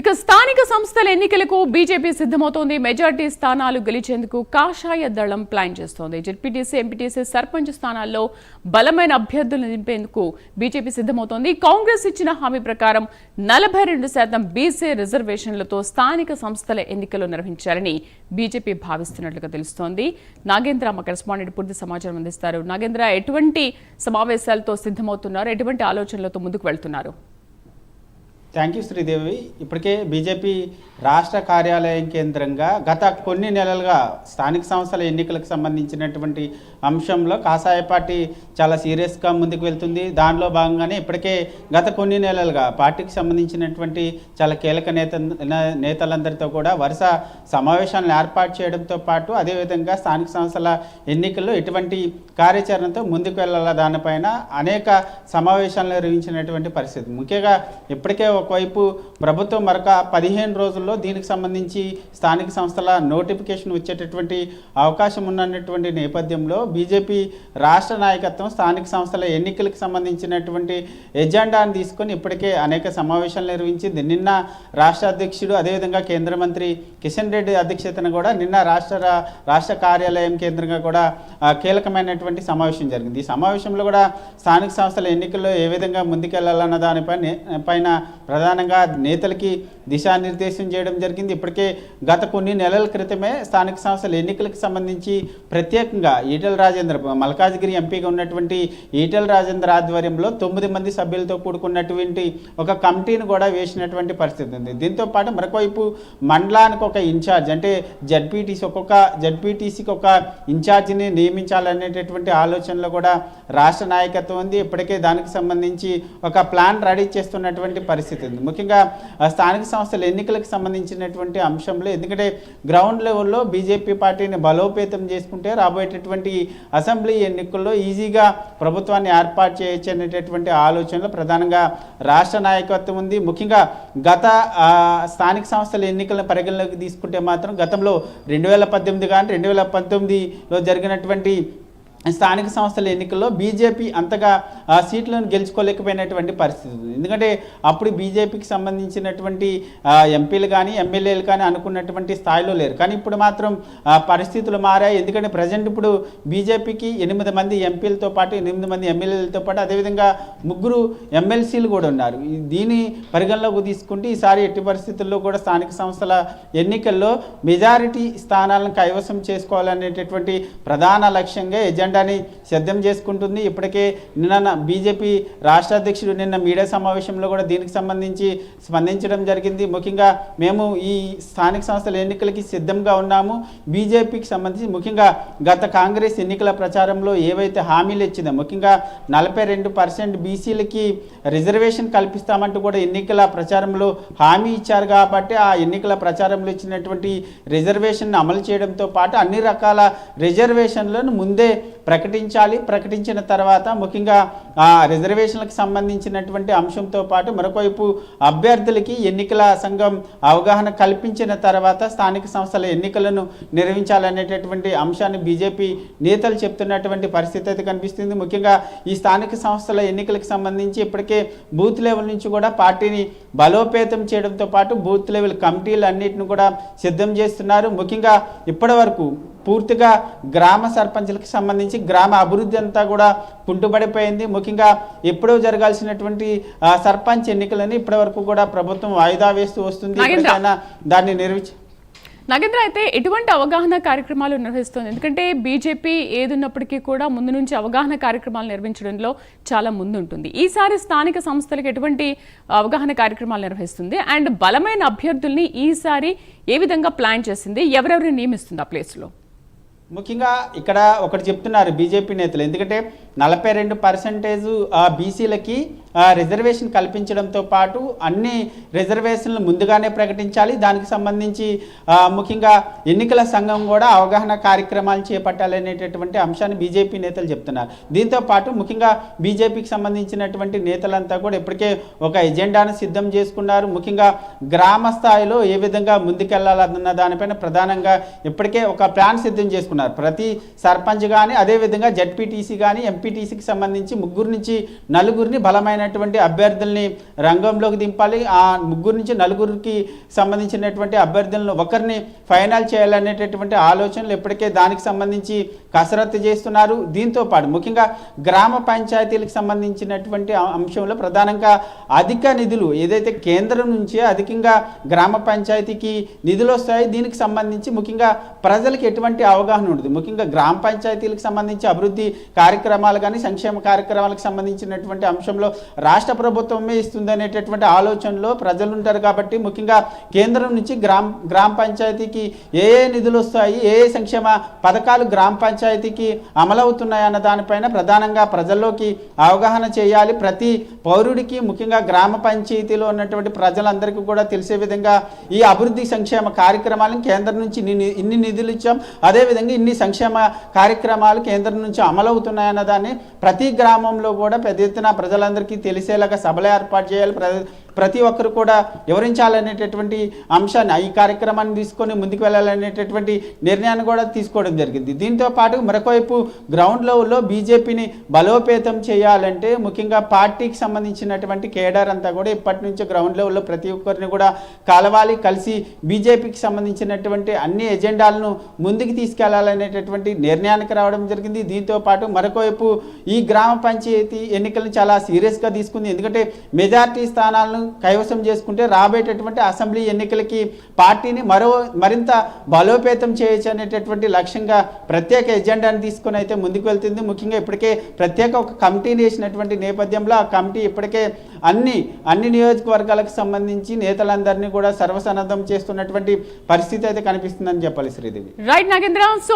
ఇక స్థానిక సంస్థల ఎన్నికలకు బీజేపీ సిద్ధమవుతోంది. మెజార్టీ స్థానాలు గెలిచేందుకు కాషాయ దళం ప్లాన్ చేస్తోంది. జెడ్పీటీసీ ఎంపీటీసీ సర్పంచ్ స్థానాల్లో బలమైన అభ్యర్థులు నింపేందుకు బీజేపీ సిద్ధమవుతోంది. కాంగ్రెస్ ఇచ్చిన హామీ ప్రకారం నలభై రెండు శాతం బీసీ రిజర్వేషన్లతో స్థానిక సంస్థల ఎన్నికలు నిర్వహించాలని బీజేపీ భావిస్తున్నట్లుగా తెలుస్తోంది. నాగేంద్ర మా కరెస్పాండెంట్ పూర్తి సమాచారం అందిస్తారు. నాగేంద్ర ఎటువంటి సమావేశాలతో సిద్ధమవుతున్నారు? ఎటువంటి ఆలోచనలతో ముందుకు వెళ్తున్నారు? థ్యాంక్ యూ శ్రీదేవి ఇప్పటికే బీజేపీ రాష్ట్ర కార్యాలయం కేంద్రంగా గత కొన్ని నెలలుగా స్థానిక సంస్థల ఎన్నికలకు సంబంధించినటువంటి అంశంలో కాషాయ పార్టీ చాలా సీరియస్గా ముందుకు వెళ్తుంది. దానిలో భాగంగానే ఇప్పటికే గత కొన్ని నెలలుగా పార్టీకి సంబంధించినటువంటి చాలా కీలక నేత నేతలందరితో కూడా వరుస సమావేశాలను ఏర్పాటు చేయడంతో పాటు అదేవిధంగా స్థానిక సంస్థల ఎన్నికల్లో ఎటువంటి కార్యాచరణతో ముందుకు వెళ్ళాల దానిపైన అనేక సమావేశాలు నిర్వహించినటువంటి పరిస్థితి. ముఖ్యంగా ఇప్పటికే ఒకవైపు ప్రభుత్వం మరొక పదిహేను రోజుల్లో దీనికి సంబంధించి స్థానిక సంస్థల నోటిఫికేషన్ వచ్చేటటువంటి అవకాశం ఉన్నటువంటి నేపథ్యంలో బీజేపీ రాష్ట్ర నాయకత్వం స్థానిక సంస్థల ఎన్నికలకు సంబంధించినటువంటి ఎజెండాను తీసుకొని ఇప్పటికే అనేక సమావేశాలు నిర్వహించింది. నిన్న రాష్ట్ర అధ్యక్షుడు అదేవిధంగా కేంద్ర మంత్రి కిషన్ రెడ్డి అధ్యక్షతన కూడా నిన్న రాష్ట్ర రాష్ట్ర కార్యాలయం కేంద్రంగా కూడా కీలకమైనటువంటి సమావేశం జరిగింది. ఈ సమావేశంలో కూడా స్థానిక సంస్థల ఎన్నికల్లో ఏ విధంగా ముందుకెళ్ళాలన్న దానిపై పైన ప్రధానంగా నేతలకి దిశానిర్దేశం చేయడం జరిగింది. ఇప్పటికే గత కొన్ని నెలల క్రితమే స్థానిక సంస్థల ఎన్నికలకు సంబంధించి ప్రత్యేకంగా ఈటల రాజేంద్ర మల్కాజ్గిరి ఎంపీగా ఉన్నటువంటి ఈటల రాజేంద్ర ఆధ్వర్యంలో తొమ్మిది మంది సభ్యులతో కూడుకున్నటువంటి ఒక కమిటీని కూడా వేసినటువంటి పరిస్థితి ఉంది. దీంతో పాటు మరొకవైపు మండలానికి ఒక ఇన్ఛార్జ్ అంటే జడ్పీటీసీ ఒక్కొక్క జడ్పీటీసీకి ఒక ఇన్ఛార్జిని నియమించాలనేటటువంటి ఆలోచనలో కూడా రాష్ట్ర నాయకత్వం ఉంది. ఇప్పటికే దానికి సంబంధించి ఒక ప్లాన్ రెడీ చేస్తున్నటువంటి పరిస్థితి. ఉంది ముఖ్యంగా స్థానిక సంస్థల ఎన్నికలకు సంబంధించినటువంటి అంశంలో ఎందుకంటే గ్రౌండ్ లెవెల్లో బీజేపీ పార్టీని బలోపేతం చేసుకుంటే రాబోయేటటువంటి అసెంబ్లీ ఎన్నికల్లో ఈజీగా ప్రభుత్వాన్ని ఏర్పాటు చేయొచ్చు అనేటటువంటి ఆలోచనలు ప్రధానంగా రాష్ట్ర నాయకత్వం ఉంది. ముఖ్యంగా గత స్థానిక సంస్థల ఎన్నికలను పరిగణలోకి తీసుకుంటే మాత్రం గతంలో రెండు వేల పద్దెనిమిది కానీ రెండు వేల పంతొమ్మిదిలో జరిగినటువంటి స్థానిక సంస్థల ఎన్నికల్లో బీజేపీ అంతగా సీట్లను గెలుచుకోలేకపోయినటువంటి పరిస్థితి ఉంది. ఎందుకంటే అప్పుడు బీజేపీకి సంబంధించినటువంటి ఎంపీలు కానీ ఎమ్మెల్యేలు కానీ అనుకున్నటువంటి స్థాయిలో లేరు. కానీ ఇప్పుడు మాత్రం పరిస్థితులు మారాయి. ఎందుకంటే ప్రజెంట్ ఇప్పుడు బీజేపీకి ఎనిమిది మంది ఎంపీలతో పాటు ఎనిమిది మంది ఎమ్మెల్యేలతో పాటు అదేవిధంగా ముగ్గురు ఎమ్మెల్సీలు కూడా ఉన్నారు. దీని పరిగణలోకి తీసుకుంటే ఈసారి ఎట్టి పరిస్థితుల్లో కూడా స్థానిక సంస్థల ఎన్నికల్లో మెజారిటీ స్థానాలను కైవసం చేసుకోవాలనేటటువంటి ప్రధాన లక్ష్యంగా ఎజెండాని సిద్ధం చేసుకుంటుంది. ఇప్పటికే నిన్న బీజేపీ రాష్ట్ర అధ్యక్షుడు నిన్న మీడియా సమావేశంలో కూడా దీనికి సంబంధించి స్పందించడం జరిగింది. ముఖ్యంగా మేము ఈ స్థానిక సంస్థల ఎన్నికలకి సిద్ధంగా ఉన్నాము. బీజేపీకి సంబంధించి ముఖ్యంగా గత కాంగ్రెస్ ఎన్నికల ప్రచారంలో ఏవైతే హామీలు ఇచ్చిందో ముఖ్యంగా నలభై రెండు పర్సెంట్ బీసీలకి రిజర్వేషన్ కల్పిస్తామంటూ కూడా ఎన్నికల ప్రచారంలో హామీ ఇచ్చారు కాబట్టి ఆ ఎన్నికల ప్రచారంలో ఇచ్చినటువంటి రిజర్వేషన్ అమలు చేయడంతో పాటు అన్ని రకాల రిజర్వేషన్లను ముందే ప్రకటించాలి. ప్రకటించిన తర్వాత ముఖ్యంగా ఆ రిజర్వేషన్లకు సంబంధించినటువంటి అంశంతో పాటు మరొకవైపు అభ్యర్థులకి ఎన్నికల సంఘం అవగాహన కల్పించిన తర్వాత స్థానిక సంస్థల ఎన్నికలను నిర్వహించాలనేటటువంటి అంశాన్ని బీజేపీ నేతలు చెప్తున్నటువంటి పరిస్థితి అయితే కనిపిస్తుంది. ముఖ్యంగా ఈ స్థానిక సంస్థల ఎన్నికలకు సంబంధించి ఇప్పటికే బూత్ లెవెల్ నుంచి కూడా పార్టీని బలోపేతం చేయడంతో పాటు బూత్ లెవెల్ కమిటీలు అన్నిటిని కూడా సిద్ధం చేస్తున్నారు. ముఖ్యంగా ఇప్పటి వరకు పూర్తిగా గ్రామ సర్పంచులకు సంబంధించి గ్రామ అభివృద్ధి అంతా కూడా కుంటుపడిపోయింది ముఖ్యంగా ఎప్పుడో జరగాల్సినటువంటి సర్పంచ్ ఎన్నికలని ఇప్పటి వరకు కూడా ప్రభుత్వం వాయిదా వేస్తూ వస్తుంది. దాన్ని నిర్వహించి నాగేంద్ర అయితే ఎటువంటి అవగాహన కార్యక్రమాలు నిర్వహిస్తుంది? ఎందుకంటే బీజేపీ ఏదున్నప్పటికీ కూడా ముందు నుంచి అవగాహన కార్యక్రమాలు నిర్వహించడంలో చాలా ముందు ఉంటుంది ఈసారి స్థానిక సంస్థలకు ఎటువంటి అవగాహన కార్యక్రమాలు నిర్వహిస్తుంది? అండ్ బలమైన అభ్యర్థుల్ని ఈసారి ఏ విధంగా ప్లాన్ చేసింది? ఎవరెవరిని నియమిస్తుంది ఆ ప్లేస్లో? ముఖ్యంగా ఇక్కడ ఒకటి చెప్తున్నారు బీజేపీ నేతలు. ఎందుకంటే నలభై రెండు పర్సెంటేజ్ బీసీలకి రిజర్వేషన్ కల్పించడంతో పాటు అన్ని రిజర్వేషన్లు ముందుగానే ప్రకటించాలి. దానికి సంబంధించి ముఖ్యంగా ఎన్నికల సంఘం కూడా అవగాహన కార్యక్రమాలు చేపట్టాలనేటటువంటి అంశాన్ని బీజేపీ నేతలు చెప్తున్నారు. దీంతో పాటు ముఖ్యంగా బీజేపీకి సంబంధించినటువంటి నేతలంతా కూడా ఇప్పటికే ఒక ఎజెండాను సిద్ధం చేసుకున్నారు. ముఖ్యంగా గ్రామ స్థాయిలో ఏ విధంగా ముందుకెళ్ళాలన్న దానిపైన ప్రధానంగా ఇప్పటికే ఒక ప్లాన్ సిద్ధం చేసుకున్నారు. ప్రతి సర్పంచ్ కానీ అదేవిధంగా జడ్పీటీసీ కానీ ఎంపీటీసీకి సంబంధించి ముగ్గురు నుంచి నలుగురిని బలమైన సంబంధించినటువంటి అభ్యర్థుల్ని రంగంలోకి దింపాలి. ఆ ముగ్గురు నుంచి నలుగురికి సంబంధించినటువంటి అభ్యర్థులను ఒకరిని ఫైనల్ చేయాలనేటటువంటి ఆలోచనలు ఇప్పటికే దానికి సంబంధించి కసరత్తు చేస్తున్నారు. దీంతో పాటు ముఖ్యంగా గ్రామ పంచాయతీలకు సంబంధించినటువంటి అంశంలో ప్రధానంగా అధిక నిధులు ఏదైతే కేంద్రం నుంచి అధికంగా గ్రామ పంచాయతీకి నిధులు వస్తాయి దీనికి సంబంధించి ముఖ్యంగా ప్రజలకు ఎటువంటి అవగాహన ఉండదు. ముఖ్యంగా గ్రామ పంచాయతీలకు సంబంధించి అభివృద్ధి కార్యక్రమాలు కానీ సంక్షేమ కార్యక్రమాలకు సంబంధించినటువంటి అంశంలో రాష్ట్ర ప్రభుత్వమే ఇస్తుంది అనేటటువంటి ఆలోచనలో ప్రజలు ఉంటారు కాబట్టి ముఖ్యంగా కేంద్రం నుంచి గ్రామ గ్రామ పంచాయతీకి ఏ ఏ నిధులు వస్తాయి ఏ ఏ సంక్షేమ పథకాలు గ్రామ పంచాయతీకి అమలవుతున్నాయి అన్న దానిపైన ప్రధానంగా ప్రజల్లోకి అవగాహన చేయాలి. ప్రతి పౌరుడికి ముఖ్యంగా గ్రామ పంచాయతీలో ఉన్నటువంటి ప్రజలందరికీ కూడా తెలిసే విధంగా ఈ అభివృద్ధి సంక్షేమ కార్యక్రమాలను కేంద్రం నుంచి ఇన్ని ఇన్ని నిధులు ఇచ్చాం. అదేవిధంగా ఇన్ని సంక్షేమ కార్యక్రమాలు కేంద్రం నుంచి అమలవుతున్నాయన్న దాన్ని ప్రతి గ్రామంలో కూడా పెద్ద ఎత్తున ప్రజలందరికీ తెలిసేలాగా సభలు ఏర్పాటు చేయాలి ప్రజలు ప్రతి ఒక్కరు కూడా వివరించాలనేటటువంటి అంశాన్ని ఈ కార్యక్రమాన్ని తీసుకొని ముందుకు వెళ్ళాలనేటటువంటి నిర్ణయాన్ని కూడా తీసుకోవడం జరిగింది. దీంతో పాటు మరొకవైపు గ్రౌండ్ లెవెల్లో బీజేపీని బలోపేతం చేయాలంటే ముఖ్యంగా పార్టీకి సంబంధించినటువంటి కేడర్ అంతా కూడా ఇప్పటి నుంచి గ్రౌండ్ లెవెల్లో ప్రతి ఒక్కరిని కూడా కలవాలి కలిసి బీజేపీకి సంబంధించినటువంటి అన్ని ఎజెండాలను ముందుకు తీసుకెళ్ళాలనేటటువంటి నిర్ణయానికి రావడం జరిగింది. దీంతో పాటు మరొకవైపు ఈ గ్రామ పంచాయతీ ఎన్నికలను చాలా సీరియస్గా తీసుకుంది. ఎందుకంటే మెజార్టీ స్థానాలను కైవసం చేసుకుంటే రాబోయేటటువంటి అసెంబ్లీ ఎన్నికలకి పార్టీని మరో మరింత బలోపేతం చేయొచ్చు అనేటటువంటి లక్ష్యంగా ప్రత్యేక ఎజెండాను తీసుకొని అయితే ముందుకు వెళ్తుంది. ముఖ్యంగా ఇప్పటికే ప్రత్యేక ఒక కమిటీని వేసినటువంటి నేపథ్యంలో ఆ కమిటీ ఇప్పటికే అన్ని అన్ని నియోజకవర్గాలకు సంబంధించి నేతలందరినీ కూడా సర్వసన్నద్ధం చేస్తున్నటువంటి పరిస్థితి అయితే కనిపిస్తుందని చెప్పాలి శ్రీదేవి. రైట్ నాగేంద్ర.